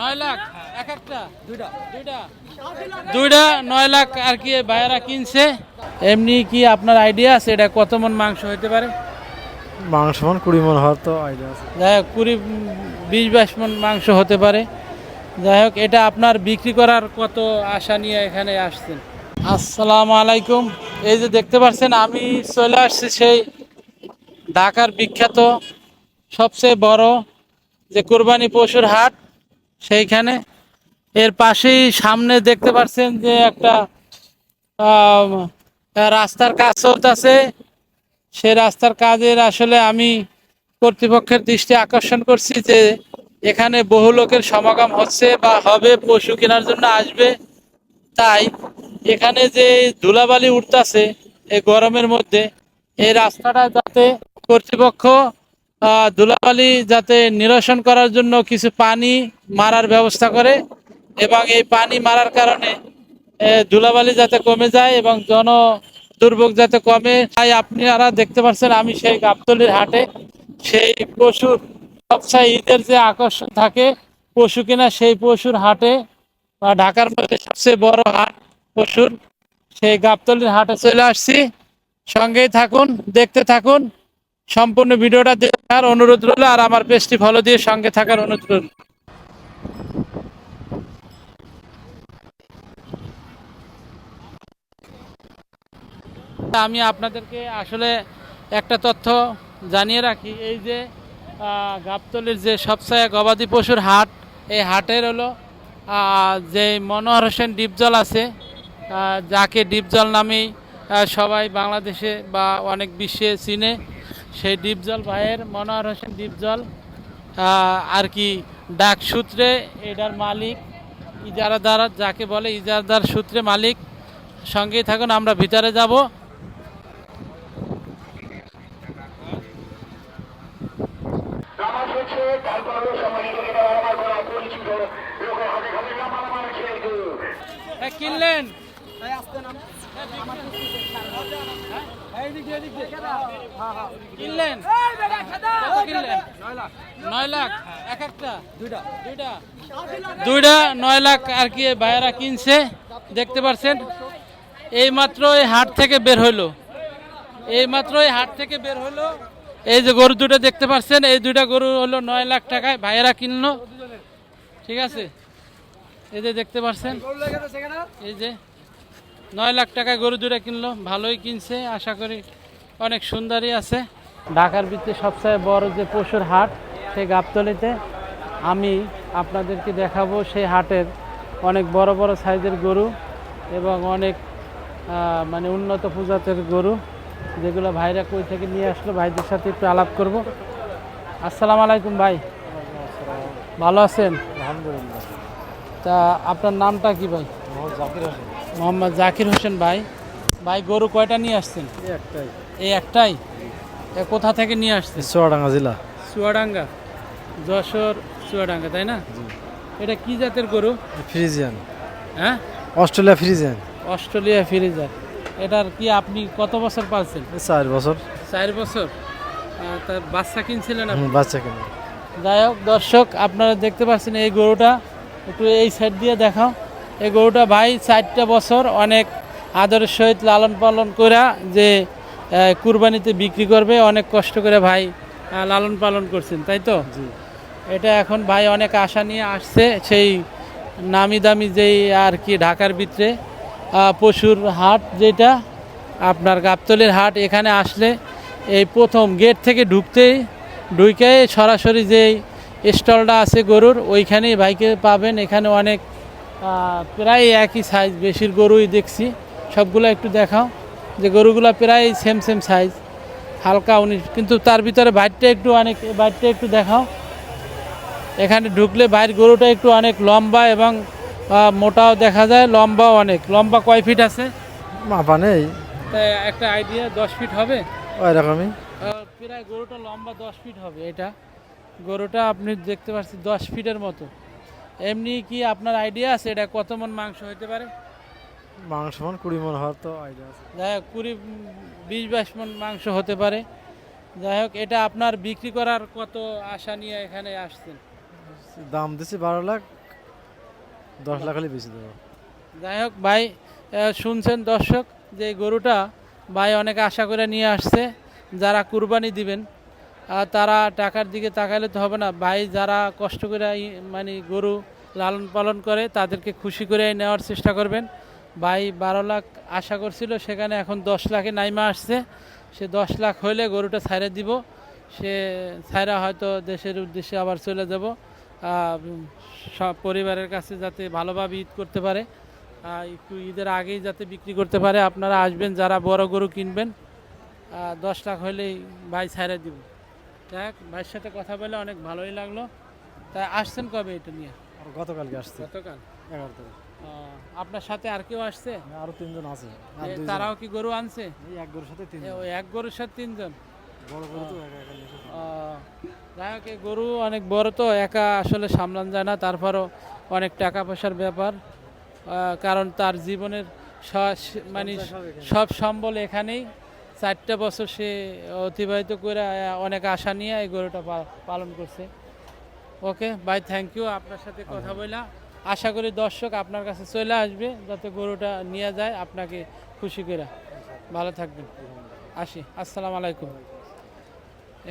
নয় লাখ। এক একটা। দুইটা। দুইটা। দুইটা নয় লাখ আর কি ভাইয়েরা কিনছে। এমনি কি আপনার আইডিয়া আছে এটা কত মন মাংস হতে পারে? মাংস মান কুড়ি মন হওয়ার তো আইডিয়া আছে। যাই হোক কুড়ি বিশ বাইশ মন মাংস হতে পারে। যাই হোক এটা আপনার বিক্রি করার কত আশা নিয়ে এখানে আসছেন? আসসালামু আলাইকুম। এই যে দেখতে পাচ্ছেন আমি চলে আসছি সেই ঢাকার বিখ্যাত সবচেয়ে বড় যে কোরবানি পশুর হাট। সেইখানে। এর পাশেই সামনে দেখতে পাচ্ছেন যে একটা রাস্তার কাজ চলতেছে। সে রাস্তার কাজের আসলে আমি কর্তৃপক্ষের দৃষ্টি আকর্ষণ করছি যে এখানে বহু লোকের সমাগম হচ্ছে বা হবে, পশু কেনার জন্য আসবে। তাই এখানে যে ধুলাবালি উঠতাছে, এই গরমের মধ্যে, এই রাস্তাটা যাতে কর্তৃপক্ষ ধুলাবালি যাতে নিরসন করার জন্য কিছু পানি মারার ব্যবস্থা করে এবং এই পানি মারার কারণে ধুলাবালি যাতে কমে যায় এবং জন দুর্ভোগ যাতে কমে, তাই আপনারা দেখতে পাচ্ছেন আমি সেই গাবতলির হাটে সেই পশুর সবচেয়ে ঈদের যে আকর্ষণ থাকে পশু কিনা সেই পশুর হাটে বা ঢাকার মধ্যে সবচেয়ে বড় হাট পশুর, সেই গাবতলির হাটে চলে আসছি। সঙ্গেই থাকুন, দেখতে থাকুন। সম্পূর্ণ ভিডিওটা দেখার অনুরোধ রইল আর আমার পেজটি ফলো দিয়ে সঙ্গে থাকার অনুরোধ রইল। আমি আপনাদেরকে আসলে একটা তথ্য জানিয়ে রাখি, এই যে গাবতলির যে সবচেয়ে গবাদি পশুর হাট, এই হাটের হলো যে মনোহর হোসেন ডিপজল আছে যাকে ডিপজল নামেই সবাই বাংলাদেশে বা অনেক বিশ্বে চিনে। সেই ডিপজল ভাইয়ের মনোহর হোসেন ডিপজল আর কি ডাক সূত্রে এটার মালিক ইজারাদার যাকে বলে ইজারাদার সূত্রে মালিক সঙ্গেই থাকুন আমরা ভিতরে যাব। হ্যাঁ, কিনলেন? কিনলেন? কিনলেন? নয় লাখ। এক একটা? দুইটা। দুইটা? দুইটা নয় লাখ আর কি ভাইয়েরা কিনছে দেখতে পারছেন? এই মাত্র এই হাট থেকে বের হইল। এই মাত্র এই হাট থেকে বের হলো এই যে গরু দুটো দেখতে পাচ্ছেন এই দুইটা গরু হলো নয় লাখ টাকায় ভাইয়েরা কিনলো। ঠিক আছে? এই যে দেখতে পাচ্ছেন এই যে নয় লাখ টাকায় গরু দুটো কিনলো ভালোই কিনছে আশা করি অনেক সুন্দরই আছে। ঢাকার ভিতরে সবচেয়ে বড় যে পশুর হাট সেই গাবতলিতে আমি আপনাদেরকে দেখাবো সেই হাটের অনেক বড় বড় সাইজের গরু এবং অনেক মানে উন্নত প্রজাতের গরু যেগুলো ভাইরা কই থেকে নিয়ে আসলো ভাইদের সাথে একটু আলাপ করব। আসসালামু আলাইকুম ভাই। ভালো আছেন? আলহামদুলিল্লাহ। তা আপনার নামটা কি ভাই? জাকির হোসেন। মোহাম্মদ জাকির হোসেন ভাই। ভাই গরু কয়টা নিয়ে আসছেন? এই একটাই। এই একটাই? কোথা থেকে নিয়ে আসছেন? চুয়াডাঙ্গা জেলা। চুয়াডাঙ্গা? যশোর চুয়াডাঙ্গা তাই না? এটা কি জাতের গরু? ফ্রিজিয়ান। হ্যাঁ? Australia Friesian. অস্ট্রেলিয়া ফ্রিজার এটার কি আপনি কত বছর পালছেন? চার বছর। চার বছর। তার বাচ্চা কিনছিলেন আপনি? বাচ্চা কেন যাই হোক দর্শক আপনারা দেখতে পাচ্ছেন এই গরুটা। একটু এই সাইড দিয়ে দেখাও। এই গরুটা ভাই চারটা বছর অনেক আদরের সহিত লালন পালন করা যে কুরবানিতে বিক্রি করবে অনেক কষ্ট করে ভাই লালন পালন করছেন তাই তো? জি। এটা এখন ভাই অনেক আশা নিয়ে আসছে সেই নামি দামি যেই আর কি ঢাকার ভিতরে পশুর হাট যেটা আপনার গাবতলির হাট এখানে আসলে এই প্রথম গেট থেকে ঢুকতেই ঢুকে সরাসরি যেই স্টলটা আছে গরুর ওইখানেই ভাইকে পাবেন এখানে অনেক প্রায় একই সাইজ বেশির গরুই দেখছি। সবগুলো একটু দেখাও যে গরুগুলো প্রায় সেম সেম সাইজ হালকা উনিশ। কিন্তু তার ভিতরে বাইরটা একটু অনেক বাইরটা একটু দেখাও। এখানে ঢুকলে বাইর গরুটা একটু অনেক লম্বা এবং মোটাও দেখা যায় লম্বাও অনেক। লম্বা কয় ফিট আছে? মাপা নেই। একটা আইডিয়া দশ ফিট হবে? ওই রকমই। প্রায় গরুটা লম্বা দশ ফিট হবে এটা। গরুটা আপনি দেখতে পাচ্ছেন দশ ফিটের মতো। এমনি কি আপনার আইডিয়া আছে? এটা কত মন মাংস হতে পারে? মাংস মান কুড়ি মন হওয়ার তো আইডিয়া আছে। যাই হোক কুড়ি বিশ বাইশ মন মাংস হতে পারে। যাই হোক এটা আপনার বিক্রি করার কত আশা নিয়ে এখানে আসছেন? দাম দিছি বারো লাখ দশ লাখ হলে বেশি দেবো। যাই হোক ভাই শুনছেন দর্শক যে গরুটা ভাই অনেক আশা করে নিয়ে আসছে যারা কুরবানি দিবেন। তারা টাকার দিকে তাকালে তো হবে না। ভাই যারা কষ্ট করে মানে গরু লালন পালন করে, তাদেরকে খুশি করে নেওয়ার চেষ্টা করবেন। ভাই বারো লাখ আশা করছিল, সেখানে এখন দশ লাখে নাইমা আসছে। সে দশ লাখ হইলে গরুটা ছাইড়ে দিব। সে ছাইরা হয়তো দেশের উদ্দেশ্যে আবার চলে যাব। সব পরিবারের কাছে যাতে ভালোভাবে ঈদ করতে পারে। একটু ঈদের আগেই যাতে বিক্রি করতে পারে। আপনারা আসবেন, যারা বড় গরু কিনবেন দশ লাখ হলেই ভাই ছাইড়ে দিব। দেখ ভাইয়ের সাথে কথা বলে অনেক ভালোই লাগল। তা আসছেন কবে এটা নিয়ে? গতকালকে আসছে। গতকাল? এগারো তারিখ আপনার সাথে আর কেউ আসছে? আরও তিনজন আছে। তারাও কি গরু আনছে? এক গরুর সাথে তিনজন। ওই এক গরুর সাথে তিনজন? বড় গরু তো যাই হোক এই গরু অনেক বড় তো একা আসলে সামলান যায় না তারপরও অনেক টাকা পয়সার ব্যাপার কারণ তার জীবনের মানে সব সম্বল এখানেই। চারটা বছর সে অতিবাহিত করে অনেক আশা নিয়ে এই গরুটা পালন করছে। ওকে ভাই থ্যাংক ইউ আপনার সাথে কথা বললাম। আশা করি দর্শক আপনার কাছে চলে আসবে যাতে গরুটা নিয়ে যায় আপনাকে খুশি করে। ভালো থাকবেন। আসি আসসালামু আলাইকুম।